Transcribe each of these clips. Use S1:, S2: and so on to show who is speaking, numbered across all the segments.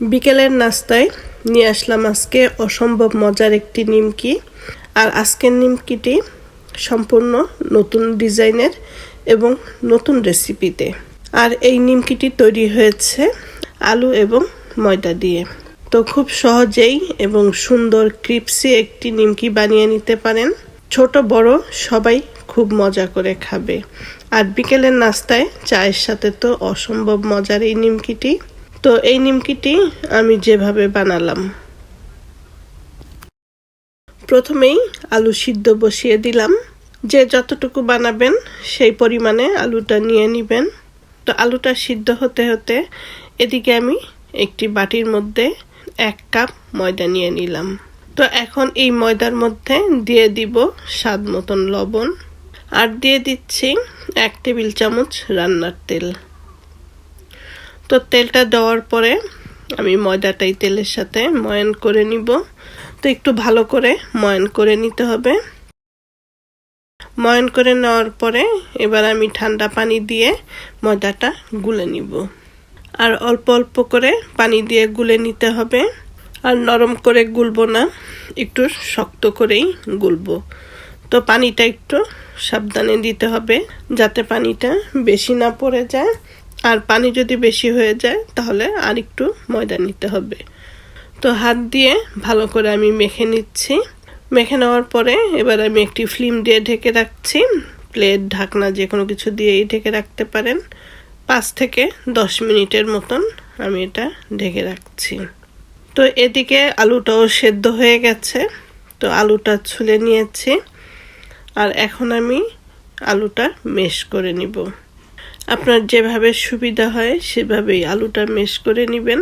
S1: বিকেলের নাস্তায় নিয়ে আসলাম আজকে অসম্ভব মজার একটি নিমকি। আর আজকের নিমকিটি সম্পূর্ণ নতুন ডিজাইনের এবং নতুন রেসিপিতে। আর এই নিমকিটি তৈরি হয়েছে আলু এবং ময়দা দিয়ে। তো খুব সহজেই এবং সুন্দর ক্রিপসি একটি নিমকি বানিয়ে নিতে পারেন। ছোট, বড় সবাই খুব মজা করে খাবে। আর বিকেলের নাস্তায় চায়ের সাথে তো অসম্ভব মজার এই নিমকিটি। তো এই নিমকিটি আমি যেভাবে বানালাম। প্রথমেই আলু সিদ্ধ বসিয়ে দিলাম। যে যতটুকু বানাবেন সেই পরিমাণে আলুটা নিয়ে নেবেন। তো আলুটা সিদ্ধ হতে হতে এদিকে আমি একটি বাটির মধ্যে এক কাপ ময়দা নিয়ে নিলাম। তো এখন এই ময়দার মধ্যে দিয়ে দিব স্বাদ মতন লবণ। আর দিয়ে দিচ্ছি এক টেবিল চামচ রান্নার তেল। তো তেলটা দেওয়ার পরে আমি ময়দাটাই তেলের সাথে ময়ান করে নিব। তো একটু ভালো করে ময়ান করে নিতে হবে। ময়ান করে নেওয়ার পরে এবার আমি ঠান্ডা পানি দিয়ে ময়দাটা গুলে নিব। আর অল্প অল্প করে পানি দিয়ে গুলে নিতে হবে। আর নরম করে গুলবো না, একটু শক্ত করেই গুলবো। তো পানিটা একটু সাবধানে দিতে হবে যাতে পানিটা বেশি না পড়ে যায়। আর পানি যদি বেশি হয়ে যায়, তাহলে আর একটু ময়দা নিতে হবে। তো হাত দিয়ে ভালো করে আমি মেখে নিচ্ছি। মেখে নেওয়ার পরে এবার আমি একটি ফিল্ম দিয়ে ঢেকে রাখছি। প্লেট, ঢাকনা, যে কোনো কিছু দিয়েই ঢেকে রাখতে পারেন। পাঁচ থেকে দশ মিনিটের মতন আমি এটা ঢেকে রাখছি। তো এদিকে আলুটাও সেদ্ধ হয়ে গেছে। তো আলুটা ছুলে নিয়েছি। আর এখন আমি আলুটা মেশ করে নিব। আপনার যেভাবে সুবিধা হয়, সেভাবেই আলুটা মেশ করে নেবেন।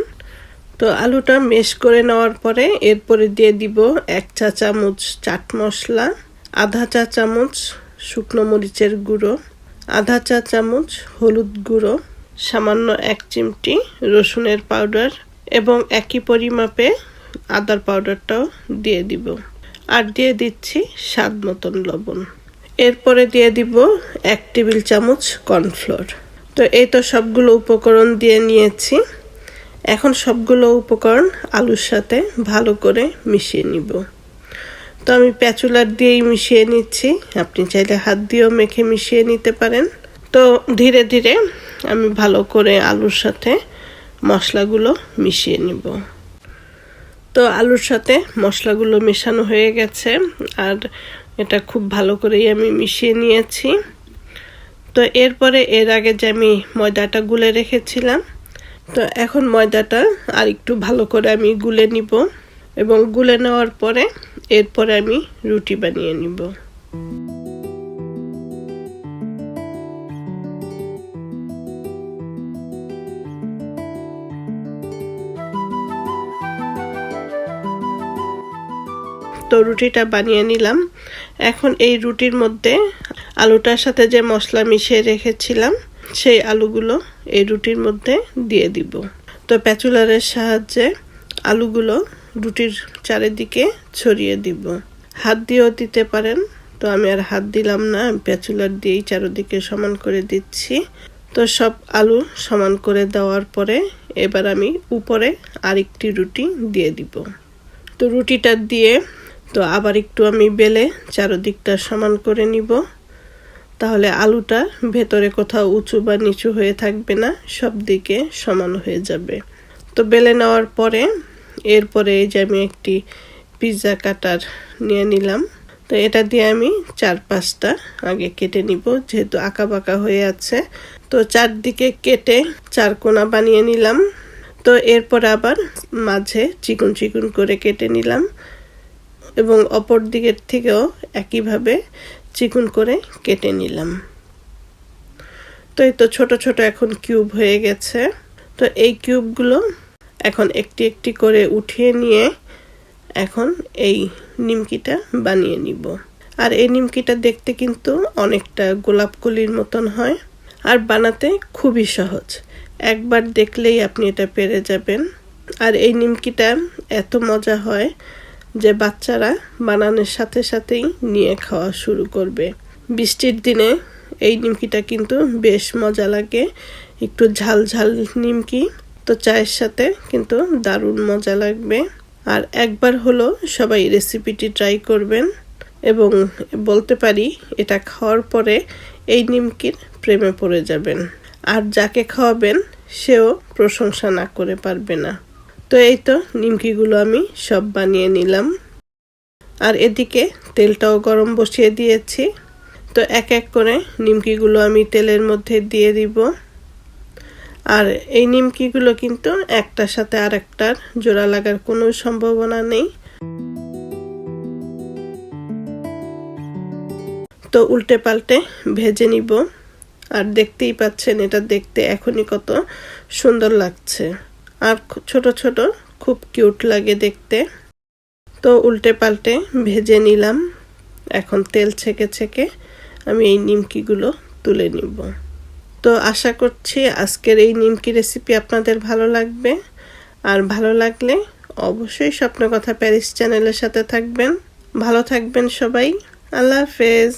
S1: তো আলুটা মেশ করে নেওয়ার পরে এরপরে দিয়ে দিব এক চা চামচ চাট মশলা, আধা চা চামচ শুকনো মরিচের গুঁড়ো, আধা চা চামচ হলুদ গুঁড়ো, সামান্য এক চিমটি রসুনের পাউডার এবং একই পরিমাপে আদার পাউডারটাও দিয়ে দিব। আর দিয়ে দিচ্ছি স্বাদ মতন লবণ। এরপরে দিয়ে দিব এক টেবিল চামচ কর্নফ্লোর। তো এই তো সবগুলো উপকরণ দিয়ে নিয়েছি। এখন সবগুলো উপকরণ আলুর সাথে ভালো করে মিশিয়ে নিব। তো আমি প্যাচুলার দিয়েই মিশিয়ে নিচ্ছি। আপনি চাইলে হাত দিয়েও মেখে মিশিয়ে নিতে পারেন। তো ধীরে ধীরে আমি ভালো করে আলুর সাথে মশলাগুলো মিশিয়ে নিব। তো আলুর সাথে মশলাগুলো মেশানো হয়ে গেছে। আর এটা খুব ভালো করেই আমি মিশিয়ে নিয়েছি। তো এরপরে এর আগে যে আমি ময়দাটা গুলে রেখেছিলাম, তো এখন ময়দাটা আর একটু ভালো করে আমি গুলে নিব এবং গুলে নেওয়ার পরে এরপরে আমি রুটি বানিয়ে নিব। তো রুটিটা বানিয়ে নিলাম। এখন এই রুটির মধ্যে আলুটার সাথে যে মশলা মিশিয়ে রেখেছিলাম, সেই আলুগুলো এই রুটির মধ্যে দিয়ে দিব। তো প্যাচুলারের সাহায্যে আলুগুলো রুটির চারিদিকে ছড়িয়ে দিব। হাত দিয়েও দিতে পারেন, তো আমি আর হাত দিলাম না প্যাচুলার দিয়েই চারিদিকে সমান করে দিচ্ছি। তো সব আলু সমান করে দেওয়ার পরে এবার আমি উপরে আরেকটি রুটি দিয়ে দিব। তো রুটিটা দিয়ে তো আবার একটু আমি বেলে চারোদিকটা সমান করে নিব। তাহলে আলুটা ভেতরে কোথাও উঁচু বা নিচু হয়ে থাকবে না, সব দিকে সমান হয়ে যাবে। তো বেলে নেওয়ার পরে এরপরে এই যে আমি একটি পিৎজা কাটার নিয়ে নিলাম। তো এটা দিয়ে আমি চার পাঁচটা আগে কেটে নিব, যেহেতু আঁকা বাঁকা হয়ে আছে। তো চারদিকে কেটে চার কোনা বানিয়ে নিলাম। তো এরপর আবার মাঝে চিকন চিকন করে কেটে নিলাম। এবং অপর দিকের থেকেও একইভাবে চিকুন করে কেটে নিলাম। তো এই তো ছোট ছোট এখন কিউব হয়ে গেছে। তো এই কিউবগুলো এখন একটি একটি করে উঠিয়ে নিয়ে এখন এই নিমকিটা বানিয়ে নিব। আর এই নিমকিটা দেখতে কিন্তু অনেকটা গোলাপ কলির মতন হয় আর বানাতে খুবই সহজ। একবার দেখলেই আপনি এটা পেরে যাবেন। আর এই নিমকিটা এত মজা হয় যে বাচ্চারা বানানোর সাথে সাথেই নিয়ে খাওয়া শুরু করবে। বৃষ্টির দিনে এই নিমকিটা কিন্তু বেশ মজা লাগে। একটু ঝাল ঝাল নিমকি, তো চায়ের সাথে কিন্তু দারুণ মজা লাগবে। আর একবার হলো সবাই রেসিপিটি ট্রাই করবেন এবং বলতে পারি এটা খাওয়ার পরে এই নিমকির প্রেমে পড়ে যাবেন। আর যাকে খাওয়াবেন সেও প্রশংসা না করে পারবে না। তো এই তো নিমকিগুলো আমি সব বানিয়ে নিলাম। আর এদিকে তেলটাও গরম বসিয়ে দিয়েছি। তো এক এক করে নিমকিগুলো আমি তেলের মধ্যে দিয়ে দিব। আর এই নিমকিগুলো কিন্তু একটার সাথে আর একটার জোড়া লাগার কোনো সম্ভাবনা নেই। তো উল্টে পাল্টে ভেজে নিব। আর দেখতেই পাচ্ছেন এটা দেখতে এখনই কত সুন্দর লাগছে। আর ছোট ছোট, খুব কিউট লাগে দেখতে। তো উল্টে পাল্টে ভেজে নিলাম। এখন তেল ছেঁকে ছেঁকে আমি এই নিমকিগুলো তুলে নিব। তো আশা করছি আজকের এই নিমকি রেসিপি আপনাদের ভালো লাগবে। আর ভালো লাগলে অবশ্যই স্বপ্ন কথা প্যারিস চ্যানেলের সাথে থাকবেন। ভালো থাকবেন সবাই। আল্লাহ হাফেজ।